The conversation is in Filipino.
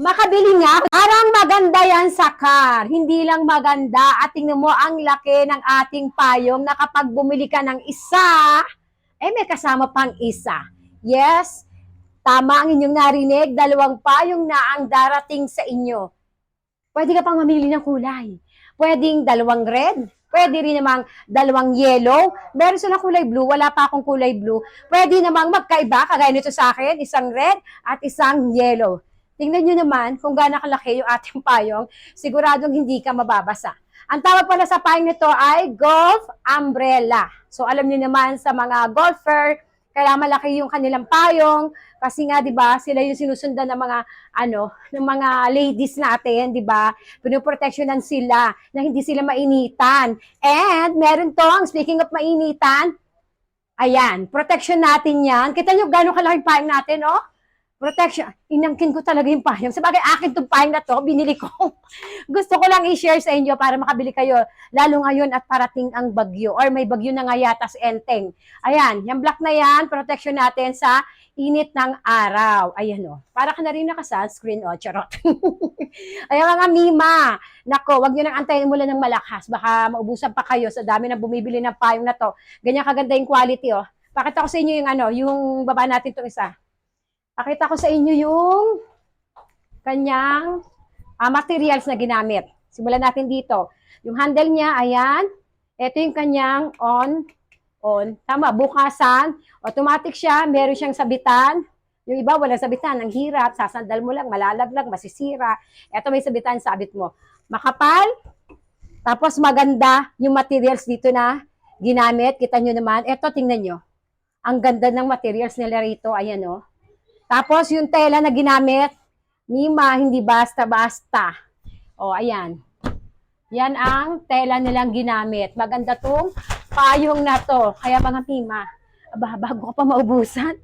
Makabili nga. Parang maganda yan sa car. Hindi lang maganda. At tingnan mo ang laki ng ating payong na kapag bumili ka ng isa, eh may kasama pang isa. Yes, tama ang inyong narinig. Dalawang payong na ang darating sa inyo. Pwede ka pang mamili ng kulay. Pwedeng dalawang red. Pwede rin namang dalawang yellow. Meron silang kulay blue. Wala pa akong kulay blue. Pwede namang magkaiba. Kagaya nito sa akin. Isang red at isang yellow. Tingnan nyo naman kung gaano kalaki yung ating payong. Siguradong hindi ka mababasa. Ang tawag pala sa payong nito ay golf umbrella. So alam niyo naman sa mga golfer, kaya malaki yung kanilang payong kasi nga 'di ba, sila yung sinusundan ng mga ano, ng mga ladies natin, 'di ba? Pinoproteksyonan sila na hindi sila mainitan. And meron tong speaking of mainitan, ayan, protection natin 'yan. Kita niyo gaano kalaking payong natin, oh? Protection. Inangkin ko talaga yung payong. Sabagay, akin itong payong na to, binili ko. Gusto ko lang i-share sa inyo para makabili kayo. Lalo ngayon at parating ang bagyo. Or may bagyo na nga yata sa Enteng. Ayan, yung black na yan, protection natin sa init ng araw. Ayan o. Para ka na rin naka-sunscreen o. Charot. Ayan mga mima. Nako, wag nyo nang antayin mula ng malakas. Baka maubusan pa kayo sa dami na bumibili ng payong na to. Ganyan kaganda yung quality o. Pakita ko sa inyo yung ano, yung baba natin itong isa. Pakita ko sa inyo yung kanyang ah, materials na ginamit. Simulan natin dito. Yung handle niya, ayan. Ito yung kanyang on, on. Tama, bukasan. Automatic siya, meron siyang sabitan. Yung iba, walang sabitan. Ang hirap, sasandal mo lang, malalaglag, masisira. Ito may sabitan, sabit mo. Makapal. Tapos maganda yung materials dito na ginamit. Kita nyo naman. Ito, tingnan nyo. Ang ganda ng materials nila rito. Ayan, oh. Tapos yung tela na ginamit, Mima, hindi basta-basta. O, ayan. Yan ang tela nilang ginamit. Maganda tong payong na to. Kaya mga Mima, aba, bago ka pa maubusan,